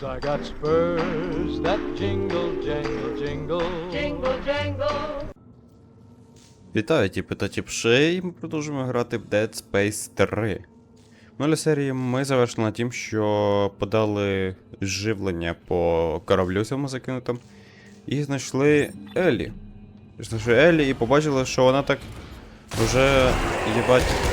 Cause I got spurs that jingle, jangle, jingle. Jingle jangle. Вітаю, тіпи та тіпши, і ми продовжуємо грати в Dead Space 3. В минулій серії ми завершили на тим, що подали живлення по кораблю цьому закинутому. І знайшли Елі. Знайшли Елі і побачили, що вона так вже їбать.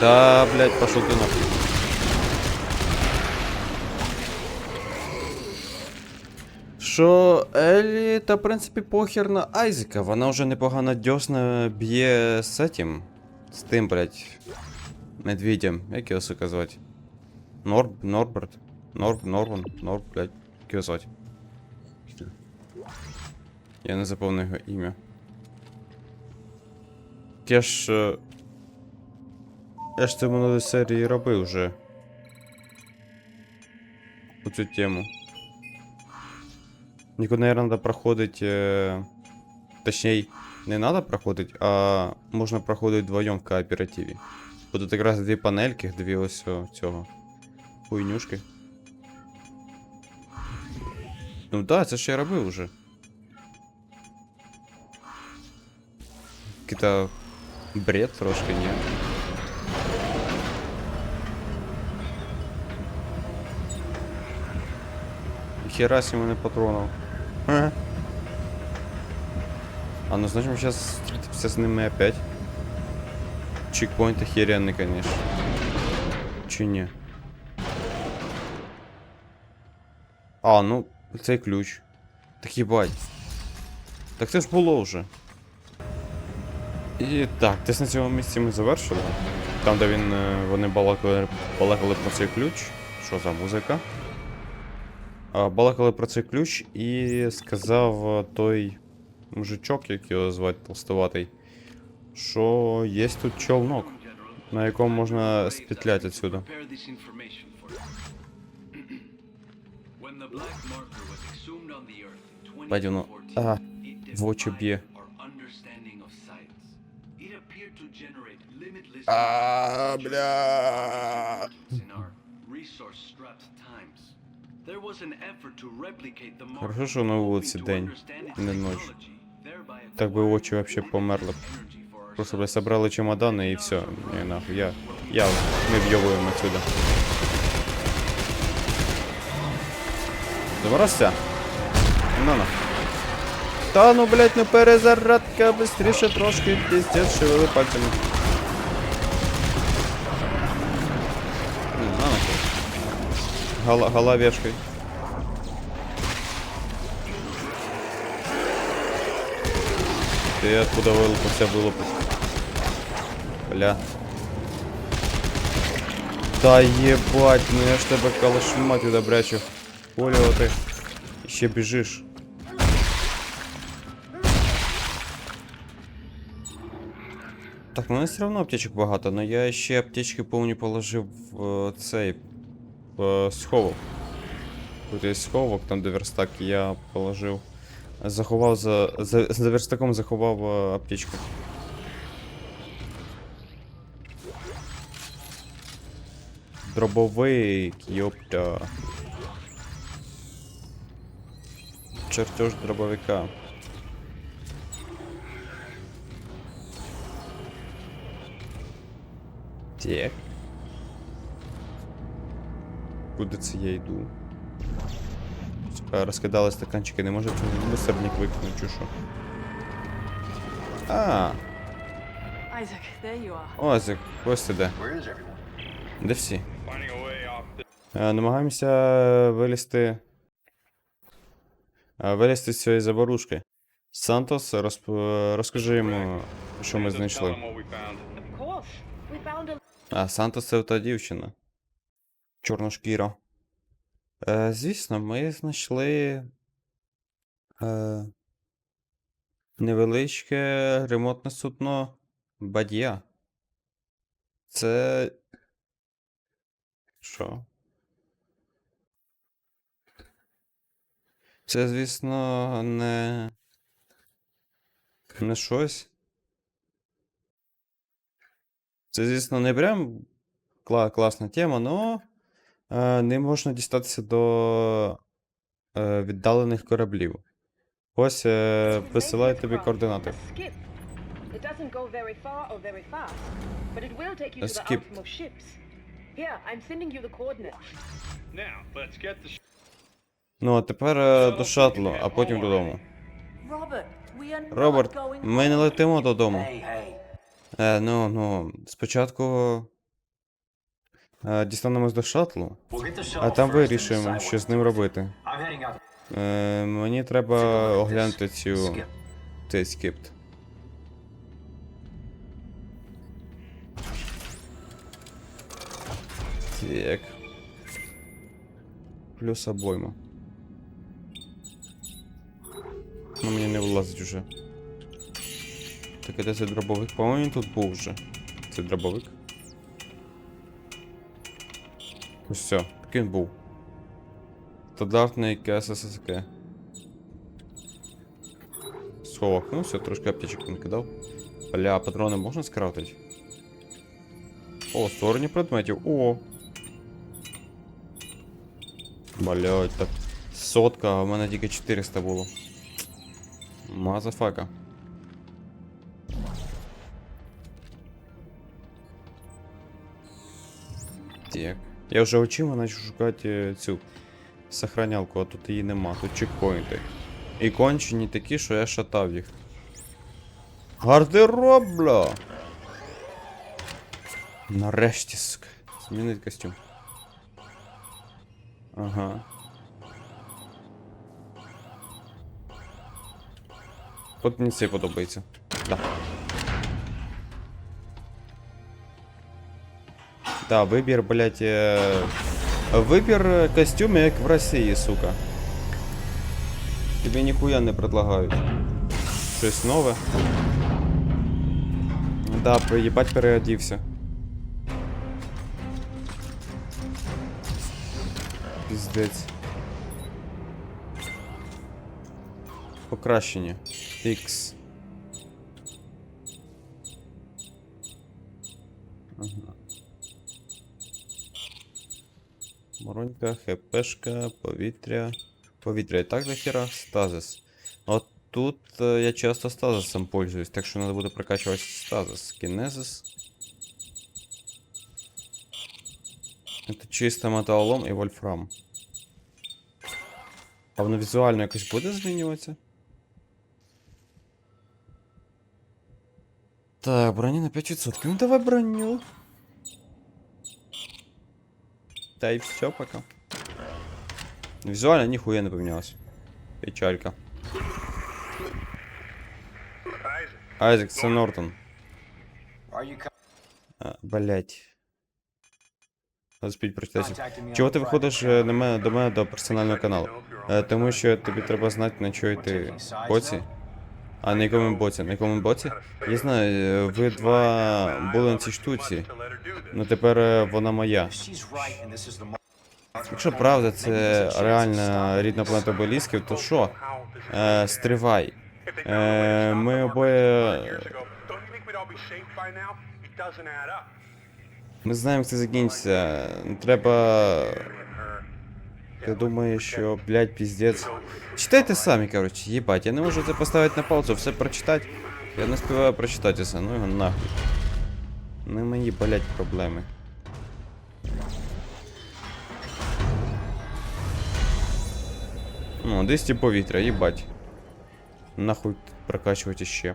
Да, блять, пошел ты нахуй. Що Елі, та в принципі похер на Айзека, вона вже непогано дьосна б'є з этим. З тим, блять. Медведем. Як його сука звати? Норб, Норберт. Норб, Норван, Норб, блять. Як його звати? Я не запомнив його ім'я. Е, Я ж це в минулій серії робив вже. У цю тему. Никуда, наверное, надо проходить... Э... Точнее, не надо проходить, а можна проходити вдвоєм в кооперативі. Будуть якраз дві панельки, дві ось о, цього. Хуйнюшки. Ну да, це ж я робив уже. Какий-то бред трошки, ні. Хера себе не патронов. А ну значит мы сейчас встретимся с ними опять. Чекпоинт охеренный, конечно. Чи не? А, ну, цей ключ. Так їбать. Так це ж було вже. І так, десь на цьому місці ми завершили. Там, де він, е, вони балакали, балакали про цей ключ. Що за музика? А, Балакали про цей ключ і сказав е, той мужичок, як його звати толстоватий, що є тут човнок, на якому можна спетляти отсюда. Prepare this information for you. when the black marker was exhumed on the earth in Бать, воно 2014, а, it в очі defied б'є. our understanding of science. It appeared to generate limitless А, knowledge бля. Хорошо, що на вулиці день, не ночь. Так би очі вообще померли Просто бля, собрали чемодани і все. Ні, нахуй, я. Я. Ми вйовуємо отсюда. Заморозься? На на. Та ну, блять, ну перезарядка, быстріше трошки, пиздец, шевели пальцями. М, На нахуй. Гала, головешкой. Ты откуда вылупился, вылупился? Бля. Да ебать, ну я ж тебе калашмать туда брячу. Понял ты. Ще біжиш. Так, ну у мене все одно аптечок багато, але я ще аптечки повні положив в е, цей в е, сховок. Тут є сховок, там де верстак я положив. Заховав за. За, за верстаком заховав е, аптечку. Дробовик, ёпта. Чертеж дробовика. Так. Куди це я йду? Розкидали стаканчики, не може мусорник викинути, чи що? А, there ось ти де. Де всі? Е, Намагаємося вилізти. е, Вилізти з цієї заборушки. Сантос, розп... розкажи йому, що ми знайшли. А, Сантос це та дівчина. Чорношкіра. Е, звісно, ми знайшли. Е, невеличке ремонтне судно Бадья. Це. Що? Це, звісно, не. Не щось. Це, звісно, не прям кла- класна тема, но не можна дістатися до е, віддалених кораблів. Ось е, висилаю тобі координати. The Ну, а тепер е, до шатлу, а потім додому. Роберт, ми не летимо додому. Е, ну, ну, спочатку е, дістанемось до шатлу, а там вирішимо, що з ним робити. Е, мені треба оглянути цю цей скипт. Так. Плюс обойма. Ну, мені не влазить уже. Так, а дробовик? По-моєму, тут був вже. Це дробовик. Ось все, так він був. Стандартний КССК. Сховок. Ну все, трошки аптечок накидав. Бля, патрони можна скрафтити? О, створення предметів. О! Блять, так. Сотка, а в мене тільки 400 було. Мазафака. Так. Я вже очима начав шукати е, цю сохранялку, а тут її нема, тут чекпоінти. І кончені такі, що я шатав їх. Гардероб, бля! Нарешті, сука. Змінить костюм. Ага. От мені цей подобається. Да. Вибір, блять. Е... Вибір костюмів, як в Росії, сука. Тобі ніхуя не предлагають. Щось нове. Да, поїбать переодівся. Піздець. Покращення. X. Моронька, ХПшка, повітря. Повітря і так захера, стазис. От тут е, я часто стазисом пользуюсь, так що треба буде прокачувати стазис. Кінезис. Это чисто металолом і вольфрам. А воно візуально якось буде змінюватися? Так, броні на 5%. Ну давай броню. Та й все пока. Візуально ніхуя не помінялось. Печалька. Айзек, це Нортон. Блять. Надо спіть прочитати. Чого ти виходиш е, на мене, до мене до персонального каналу? Е, тому що тобі треба знати, на чого йти боці. А на якому боці? На якому боці? Я знаю, ви два були на цій штуці. Ну тепер е, вона моя. Якщо правда, це реальна рідна планета обелісків, то що? Е, стривай. Е, ми обоє. Ми знаємо, як це закінчиться. Треба. Я думаю, що, блядь, піздець. Читайте самі, коротше, їбать. Я не можу це поставити на паузу, все прочитати. Я не співаю прочитати це, ну його нахуй. Не мої, блядь, проблеми. Ну, 200 повітря, їбать. Нахуй прокачувати ще.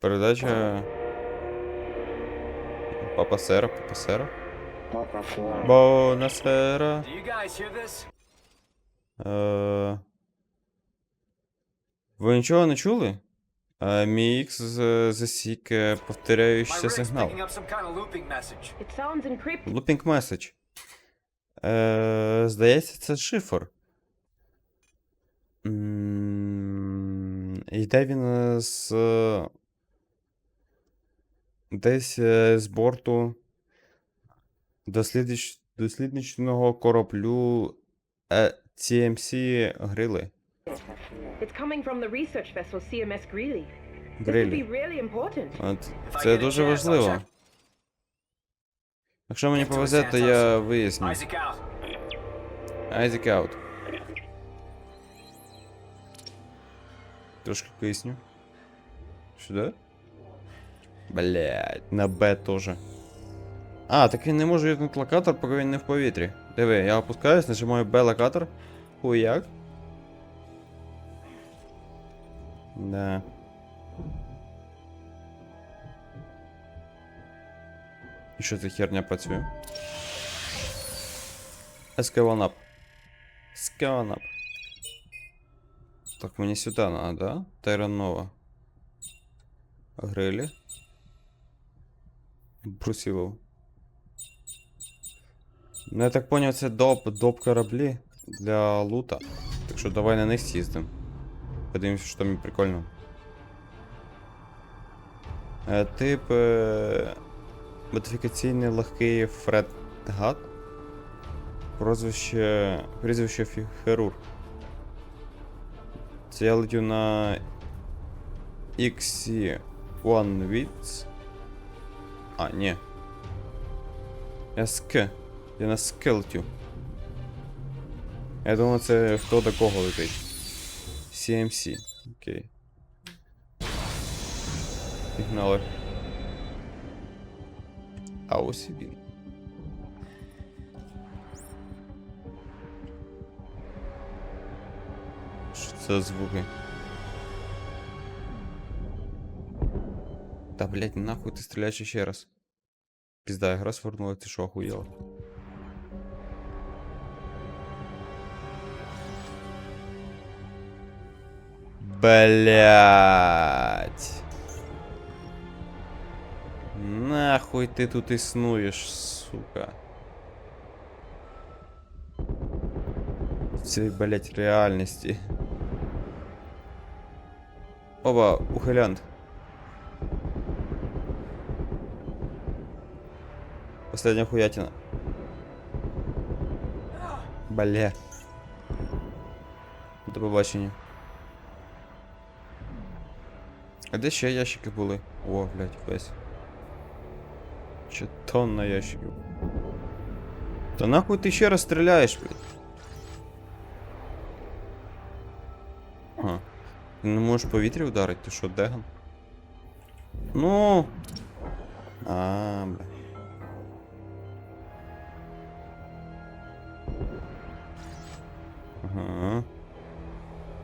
Передача. Папа Сера, Папа Сера. You guys hear this? Е... Ви нічого не чули? Е, мій X з- засік повторяючийся сигнал. looping message. Е, здається, це шифр. Йде він з. Десь е, з борту дослідич... дослідничного кораблю е, TMC Грили. It's coming from the research vessel CMS Greeley. Грилі. really. От, це дуже важливо. Якщо мені повезе, то я виясню. Айзек аут. Трошки поясню. Сюди? Блять, на Б теж. А, так він не може юзнути локатор, поки він не в повітрі. Диви, я опускаюсь, нажимаю Б локатор. Хуяк. Да. І що за херня працює? SK1 up. SK1 up. Так, мені сюди надо, да? Тайранова. Грилі. Брусілов. Ну, я так поняв, це доп, доп кораблі для лута. Так що давай на них з'їздимо. Подивимося, що там прикольно. Е, тип. Е, модифікаційний легкий фредгат. Прозвище. Прізвище Херур. Це я летю на XC One Wits. А, ні. Я СК. Я на СК летю. Я думаю, це хто до кого летить. CMC. Окей. Пігнали. А ось і він. Що це за звуки? Та блять, нахуй ти стріляєш ще раз. Пізда, гра свернула, ти що охуєла? Блять. Нахуй ти тут існуєш, сука. В цій, блять, реальності. Оба, ухилянт. Последняя хуятина. Бля. До побачення. А де ще ящики були? О, блядь, весь. Чи тонна ящиків. Та нахуй ти ще раз стріляєш, блядь? Ага. Ти не можеш в повітрі вдарити, ти що, деган? Ну. А, бля. Ага.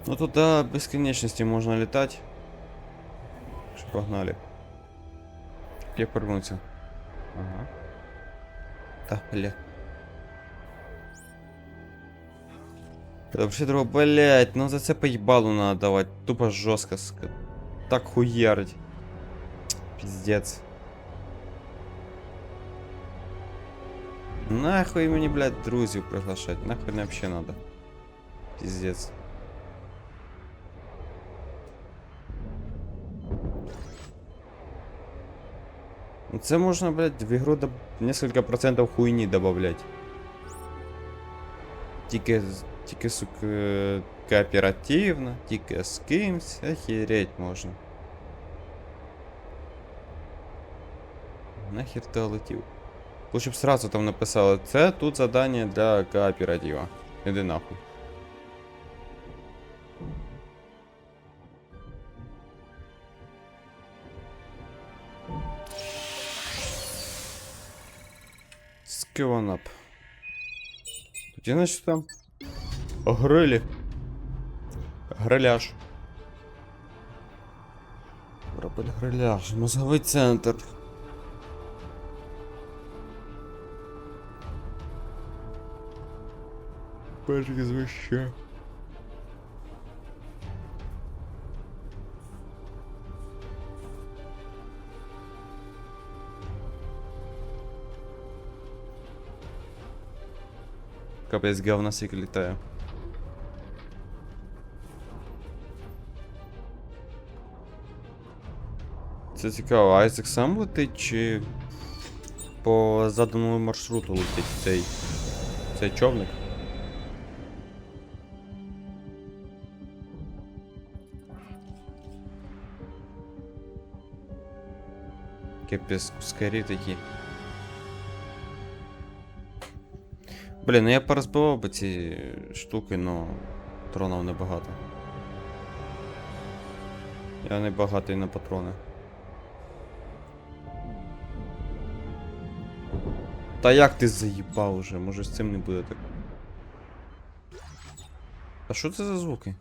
Ну тут до бесконечности можно летать. Погнали. Як повернуться? Ага. Та, бля. Это вообще друга, блять, ну за це поебалу надо давать. Тупо жестко. Так хуярить. Пиздец. Нахуй мені, блядь, друзів приглашать. Нахуй не вообще надо. Пиздец. Ну, Це можна, блядь, в ігру доб... несколько процентов хуйні добавлять. Тільки, з- тільки, сука, е, кооперативно, тільки з кимсь, охереть можна. Нахер ти летів? Лучше б сразу там написали, це тут задання для кооператива. Іди нахуй. Скиванап. Тут Тоді, значить там. Грилі. Гриляж. Робить гриляж. Мозговий центр. Прізвище. Капець говна сік літає. Це цікаво, Айзек сам летить чи по заданому маршруту летить цей. цей човник? Капець, кускарі такі. Блін, ну я порозбивав би ці штуки, но патронів небагато. Я не багатий на патрони. Та як ти заїбав уже? Може з цим не буде так. А що це за звуки?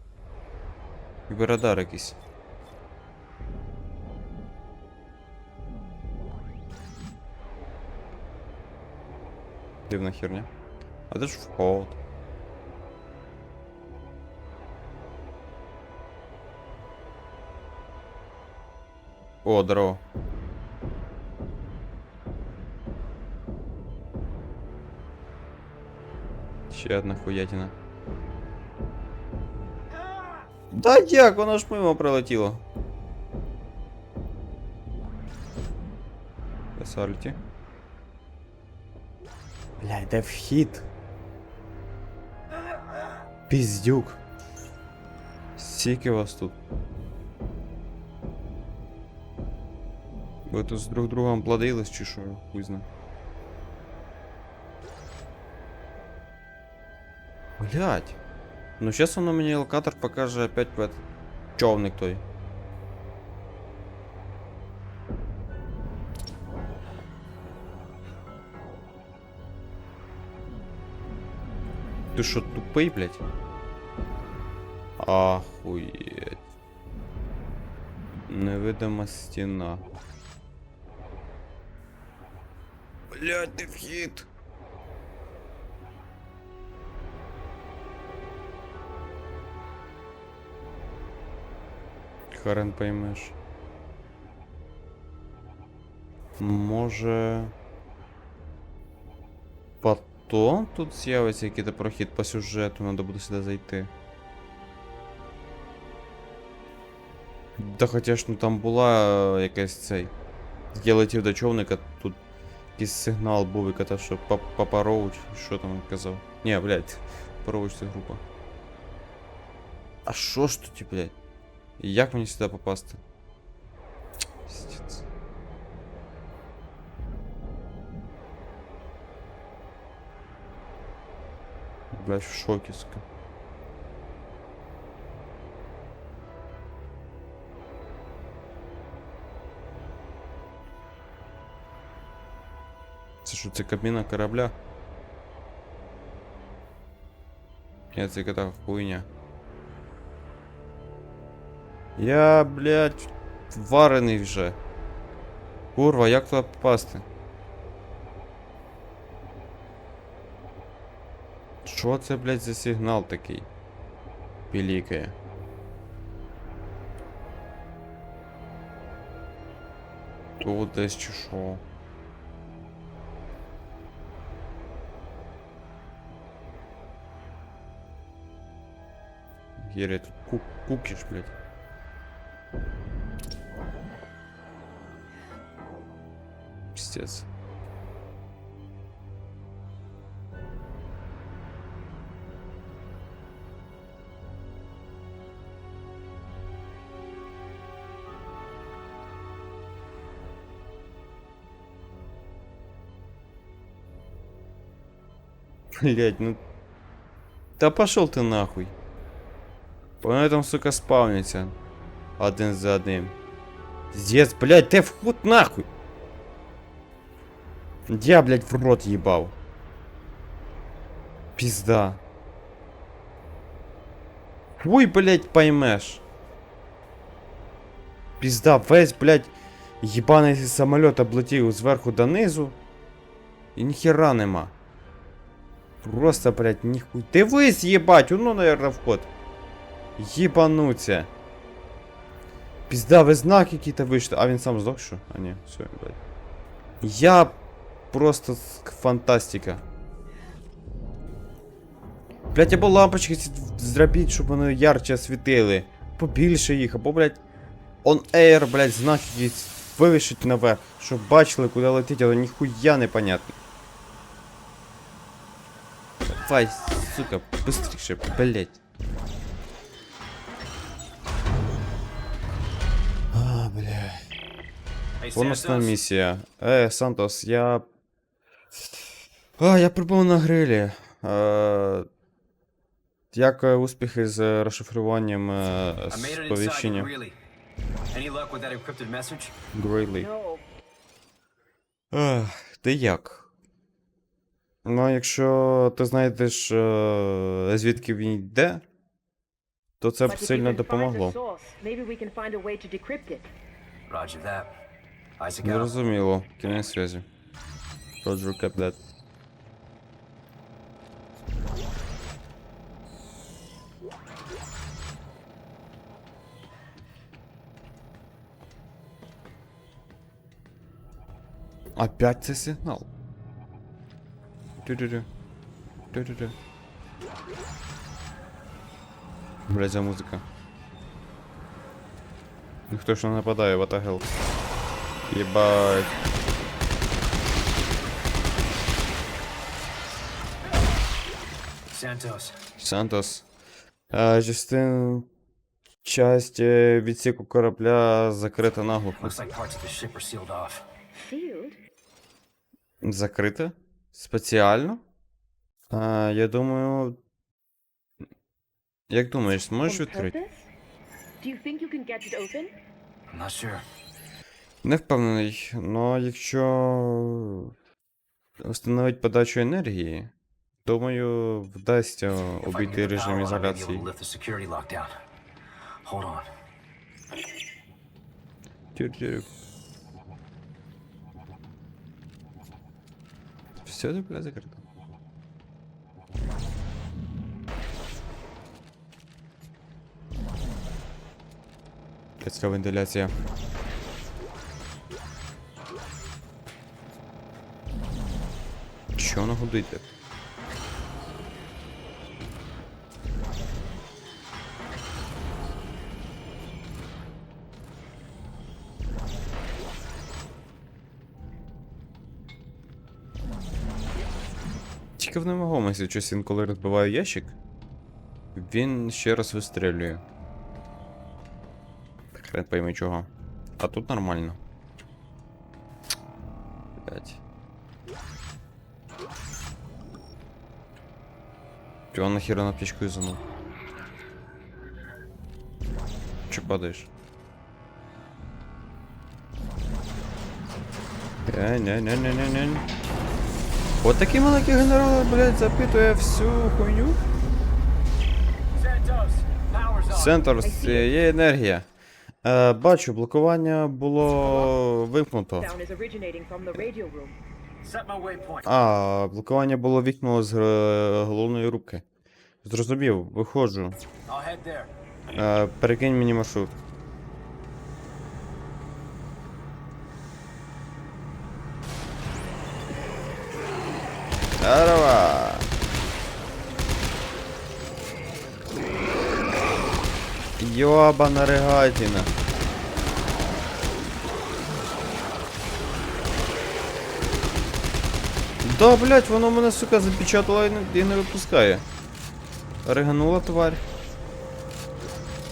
Ніби радар якийсь. Дивна херня. А де ж вход? О, здорово. Ще одна хуятина. Да як, воно ж мимо прилетіло. Сальті. Блядь, де вхід? Піздюк. Скільки вас тут? Ви тут з друг другом плодились чи що? Хуй зна. Блять. Ну сейчас воно мені локатор покаже опять в этот човник той. Ты что, тупый, блядь? Охуеть. Невидима стіна. Блядь, ти вхід. Хрен поймеш. Може Потом тут з'явиться якийсь прохід по сюжету, надо буде сюди зайти. Да хоча ж ну там була е, якась цей. Я летів до човника, тут якийсь сигнал був і казав, що Пап- Папароуч, що там він казав. Ні, блядь, Папароуч це група. А що ж тут, блядь? І Як мені сюди попасти? Блядь, в шоке, сука. Це що, це кабіна корабля? Ні, це яка хуйня. Я, блядь, варений вже. Курва, як туди попасти? Що це, блядь, за сигнал такий? Пілікає. Тут десь чи що? Гіря, тут ку кукиш, блядь. Пиздец. Блять, ну... Да пошел ты нахуй. Вони там, сука, спавняться. Один за одним. Здесь, блядь, де вход нахуй? Я, блядь, в рот їбав. Пизда. Хуй, блядь, поймеш. Пизда, весь, блядь, ебаний самоліт облетів зверху донизу. І ніхера нема. Просто, блядь, ніхуй. Дивись, їбать, ну, наверное, вход. Єбануться. Пізда, ви знак який-то вийшли. А він сам здох, що? А ні, все, блядь. Я просто фантастика. Блять, або лампочки зробіть, щоб вони ярче світили. Побільше їх, або, блять, on air, блять, знак якийсь вивішить наверх, щоб бачили, куди летить, але ніхуя не понятно. Давай, сука, быстріше, блять. А, бля. Бонусна місія. Е, Сантос, я. А, я прибув на грилі. Е, як е, успіхи з розшифруванням е, сповіщення Greeley. Any luck with that encrypted message? Грейлі? No. Ех, ти як? Ну, якщо ти знайдеш, е, звідки він йде, то це б сильно допомогло. Зрозуміло, кінець зв'язі. Roger cap that. Опять цей сигнал. Тю-тю-тю. Блять, за музика. Ніхто ж не нападає, what the hell. Ебать. Santos. Сантос. А, частин... Часть е, відсіку корабля закрита наглухо. Закрита? Спеціально? А, я думаю. Як думаєш, зможеш відкрити? Не впевнений, но якщо встановить подачу енергії, думаю, вдасться обійти режим ізоляції. to Все, бля, закрыто. Кацька вентиляція. Че воно гудить? так? Тільки в невагомості щось він, коли розбиває ящик, він ще раз вистрілює. Хрен пойми чого. А тут нормально. Блять. Чого нахера на птичку юзанув? Че падаєш? Е, не, не, не, не, не. От такий маленький генерал, блядь, запитує всю хуйню. Центр, є енергія. Е, бачу, блокування було вимкнуто. А, блокування було вікно з е, головної рубки. Зрозумів, виходжу. Е, перекинь мені маршрут. Йобана регатіна. Да, блять, воно мене, сука, запечатало і не, і не випускає. Риганула тварь.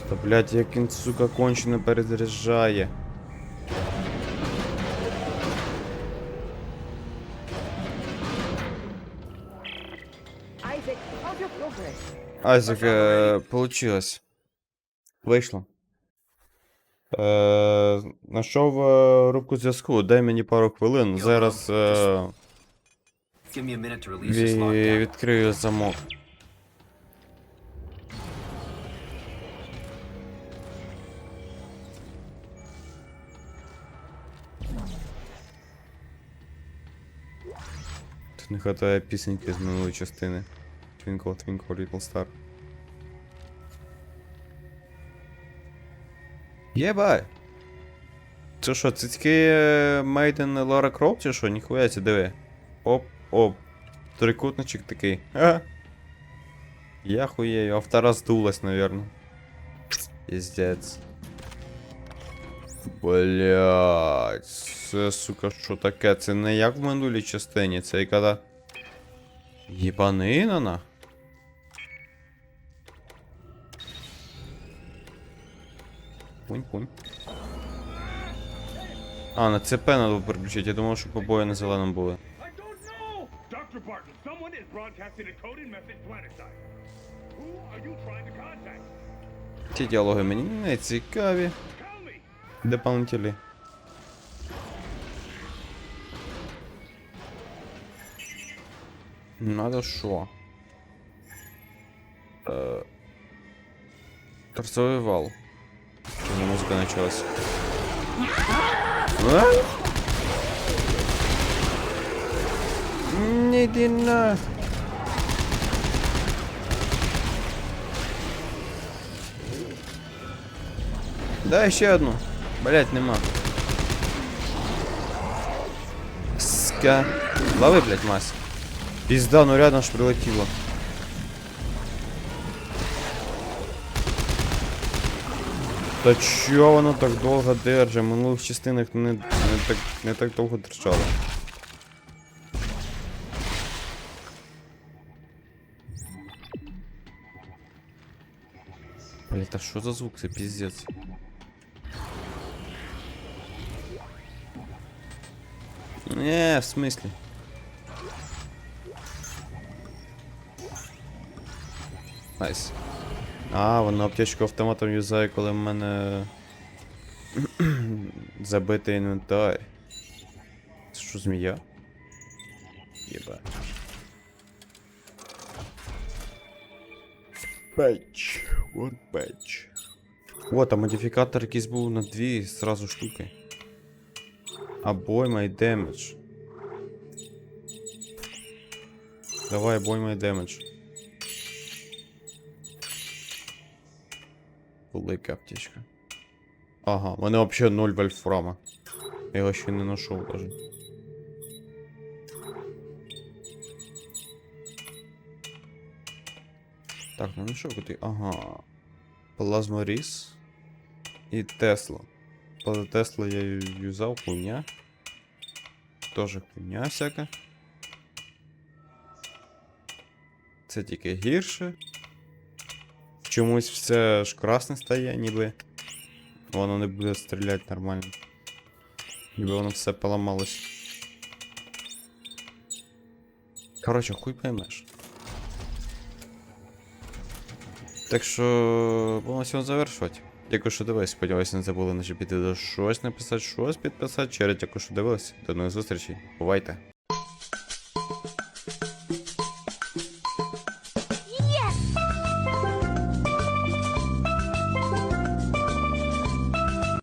Та блять, як він, сука, кончено перезаряджає. Айзек, е, получилось. Вийшло. Е, знайшов е, рубку зв'язку, дай мені пару хвилин. Зараз е, відкрию замок. Тут не хватає пісеньки з минулої частини. Twinkle, Twinkle, Little Star. Єбай! Це що, це тільки Мейден Лара Крофт чи що? Ніхуя це диви. Оп, оп. Трикутничок такий. Ага. Я хуєю, а втора здулась, наверно. Піздець. Блять, це, сука, що таке? Це не як в минулій частині, це яка. Єбанина на. Пунь-пунь. А, на ЦП треба переключити. Я думав, що побої на зеленому були. Ці діалоги мені не цікаві. Tell me! Дополнителі. Надо що? Е... Торцевий вал. Чому музика началась? А? Не йди на. Дай ще одну. Блять, нема. Ска. Лови, блять, Мась. Пизда, ну рядом ж прилетіло. Та чо воно так довго держить? Минулих частинах не, не, так, не так довго держало. Блять, а що за звук? Це піздець. Не, в смислі? Найс. А, воно аптечку автоматом юзає, коли в мене забитий інвентар. Це що, змія? Єба. Печ. One печ. О, там модифікатор якийсь був на дві зразу штуки. Обойма і демедж. Давай обойма і демедж. Велика аптечка. Ага, в мене вообще 0 вольфрама. Я його ще не знайшов даже. Так, ну що куди? Ага. Плазма Ріс і Тесла. Правда, Тесла я юзав, хуйня. Тоже хуйня всяка. Це тільки гірше. Чомусь все ж красне стає, ніби. Воно не буде стріляти нормально. Ніби воно все поламалось. Коротше, хуй поймеш. Так що будемо сьогодні завершувати. Дякую, що дивились. Сподіваюся, не забули наші піти до щось написати, щось підписати. Через дякую, що дивились. До нових зустрічей. Бувайте.